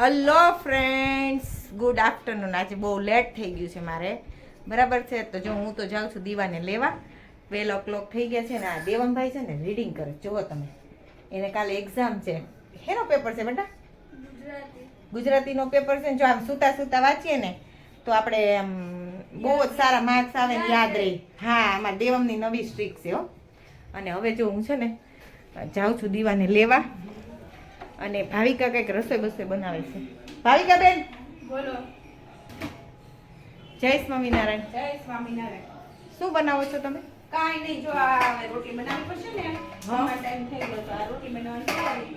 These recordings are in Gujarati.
હલો ફ્રેન્ડ્સ ગુડ આફ્ટરનૂન આજે બહુ લેટ થઈ ગયું છે મારે. બરાબર છે? તો જો હું તો જાઉં છું દીવાને લેવા. ટ્વેલ્વ ઓ ક્લોક થઈ ગયા છે ને આ દેવનભાઈ છે ને રીડિંગ કરે. જુઓ તમે. એને કાલે એક્ઝામ છે. હેનો પેપર છે બેટા? ગુજરાતીનો પેપર છે ને જો આમ સૂતા સૂતા વાંચીએ ને તો આપણે આમ બહુ જ સારા માર્ક્સ આવે ને યાદ રહી. હા આમાં દેવમની નવી સ્ટ્રીક છે હો. અને હવે જો હું છે ને જાઉં છું દીવાને લેવા. અને ભાવિકા કંઈક રસોઈ બસોઈ બનાવે છે. ભાવિકા બેન. બોલો. જય સ્વામિનારાયણ. જય સ્વામિનારાયણ. શું બનાવો છો તમે? કાંઈ નહીં જો આ રોટલી બનાવવી પડશે ને હા. ટાઈમ થઈ ગયો તો આ રોટલી બનાવવાની તૈયારી.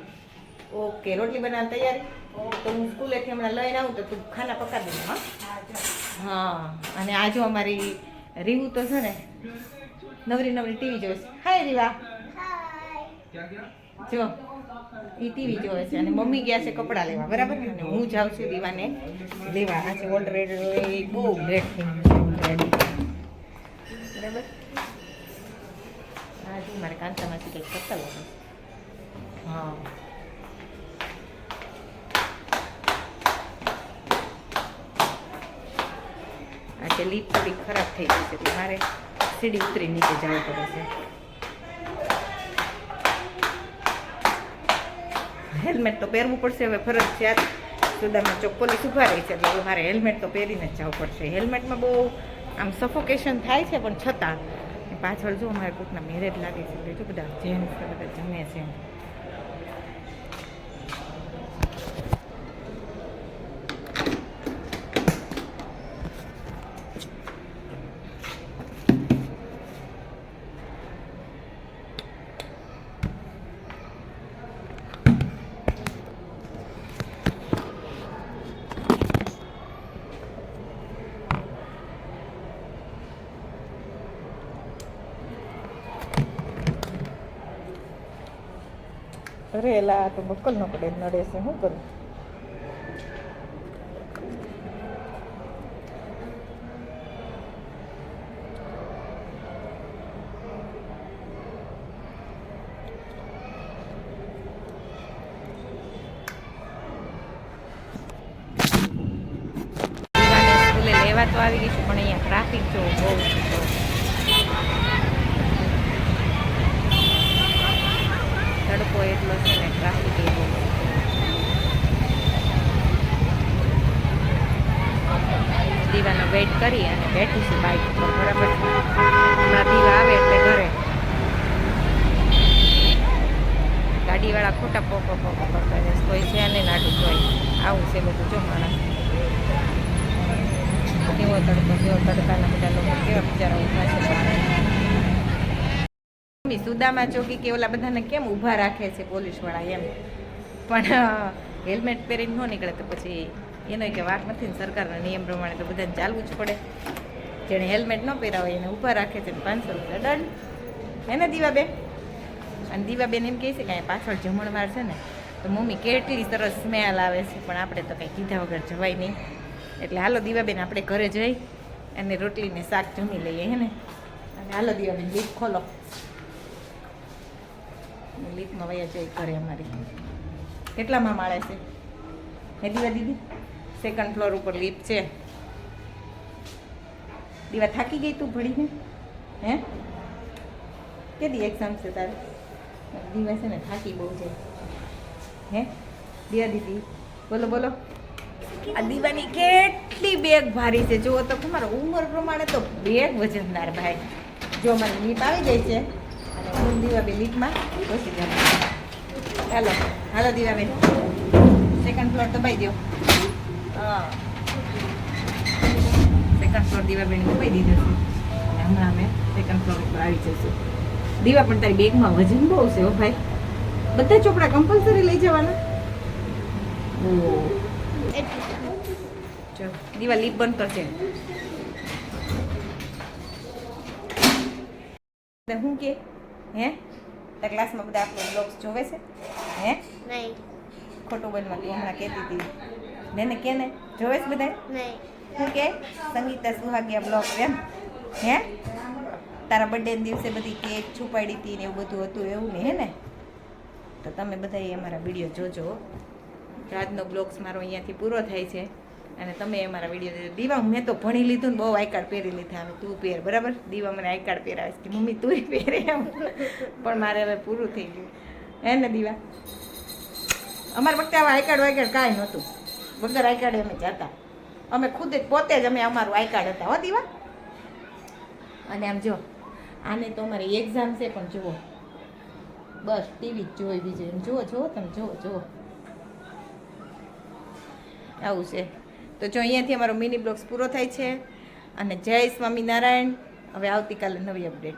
ઓકે રોટલી બનાવવાની તૈયારી? તો હું સ્કૂલેથી હમણાં લઈને આવું તો તું ખાના પકાવી દઉં હા? હા અને આ આજે અમારી રીવું તો છે ને નવરી નવરી ટીવી જોઈશ હાય રીવા. જો. એ ટીવી જોવે છે અને મમ્મી ગયા છે કપડાં લેવા, બરાબર? અને હું જાઉં છું દીવાને લેવા. આજે ઓલરેડી બહુ લેટ થઈ ગયું છે. બરાબર? હા મારે કાંતામાંથી કંઈક કરતા લાગે હા. આજે લીપ થોડી ખરાબ થઈ ગઈ છે મારે સીડી ઉતરી નીચે જવું પડે છે. હેલ્મેટ તો પહેરવું પડશે. હવે ફરજિયાત સુદામાં ચોપ્પલી ઊભા રહી છે. એટલે મારે હેલ્મેટ તો પહેરીને જ જવું પડશે. હેલ્મેટમાં બહુ આમ સફોકેશન થાય છે, પણ છતાં. પાછળ જો અમારે કોકના મેરેજ લાગે છે, એટલે જો બધા જેન્ટ્સ બધા જમે છે. અરે એલા આ તો બકલ નો પડે નડે છે શું કરું દીવાને સ્કૂલે લેવા તો આવી ગઈ છું પણ અહીંયા ટ્રાફિક જો બહુ છે તો. તડકો એટલો છે ને ટ્રાફિક એ દીવાનો વેઇટ કરી અને બેઠીશું બાઇક પર બરાબર? હમણાં દીવા આવે એટલે ઘરે. ગાડીવાળા ખોટા પોકો પોકો કરતા છે કોઈ છે ને નાડું જોઈ આવું છે બધું જો માણસ. કેવો તડકો, કેવો તડકાના બધા લોકો, કેવા બિચારા ઊભા છે સુદામા ચોકી કે ઓલા બધાને કેમ ઊભા રાખે છે પોલીસવાળા એમ? પણ હેલ્મેટ પહેરીને ન નીકળે તો પછી એનો કે વાત નથી ને સરકારના નિયમ પ્રમાણે તો બધાને ચાલવું જ પડે. જેણે હેલ્મેટ ન પહેર્યા હોય એને ઊભા રાખે છે પાંચસો રૂપિયા દંડ. હે ને દીવાબેન? અને દીવાબેન એમ કહે છે કે પાછળ જમણવાર છે ને, તો મમ્મી કેટલી સરસ સ્મેલ આવે છે, પણ આપણે તો કંઈ કીધા વગર જવાય નહીં. એટલે હાલો દીવાબેન, આપણે ઘરે જઈ અને રોટલીને શાક જમી લઈએ હે ને અને હાલો દીવાબેન લીપ ખોલો. લીપમાં વયા જાય ઘરે અમારી. કેટલામાં માળે છે? હે દીવા દીદી? સેકન્ડ ફ્લોર ઉપર લીપ છે. દીવા થાકી ગઈ તું ભણીને? હે? કેદી એક્ઝામ છે તારે? દીવા છે ને થાકી બહુ છે. હે? દીવા દીદી, બોલો બોલો. આ દીવાની કેટલી બેગ ભારી છે. જુઓ તો તમારા ઉંમર પ્રમાણે તો બેગ વજનદાર ભાઈ. જો મને લીપ આવી જાય છે. હું દીવાબેન લીપમાં ઘૂસી જાઉં હાલો હાલો દીવાબેન સેકન્ડ ફ્લોર દબાઈ દો હા સેકન્ડ ફ્લોર દીવાબેન દબાઈ દીધો છે અને હમણાં અમે સેકન્ડ ફ્લોર ઉપર આવી જઈશું દીવા પણ તારી બેગમાં વજન બહુ છે, ઓ ભાઈ. બધા ચોપડા કમ્પલસરી લઈ જવાના? ઓહ ચલો, દીવા લીપ બંધ કરશે હું કે હે? તારા ક્લાસમાં બધા આપણો બ્લોગ્સ જોવે છે? હે? નહીં. ખોટું બોલમાં તું હમણાં કહેતી હતી. ને ને કે ને? જોવે છે બધા નહીં. શું કે? સંગીતા સુહાગિયા બ્લોગ એમ? હે? તારા બર્થડે દિવસે બધી કેક છુપાડી હતી ને એવું બધું હતું એવું ને હે ને? તો તમે બધા અમારા વીડિયો જોજો તો આજનો બ્લોગ્સ મારો અહીંયાથી પૂરો થાય છે. અને તમે અમારા વીડિયો દીવા મેં તો ભણી લીધું ને બહુ આઈ કાર્ડ પહેરી લીધા અમે. તું પહેર, બરાબર? દીવા મને આઈ કાર્ડ પહેરાવે કે મમ્મી, તું પહેરે એમ. પણ મારે હવે પૂરું થઈ ગયું. હે ને દીવા? અમારા વખતે હવે આઈ કાર્ડ વાઈ કાર્ડ કાંઈ નહોતું. વગર આઈ કાર્ડ અમે જતા. અમે ખુદ જ પોતે જ અમે અમારું આઈ કાર્ડ હતા. હો દીવા? અને આમ જો, આને તો અમારી એક્ઝામ છે પણ જુઓ. બસ ટીવી જ જોઈ બીજું એમ. જુઓ જુઓ તમે, જુઓ જુઓ. આવું છે. તો જો અહીંયાથી અમારો મિની બ્લોગ્સ પૂરો થાય છે. અને જય સ્વામિનારાયણ. હવે આવતીકાલે નવી અપડેટ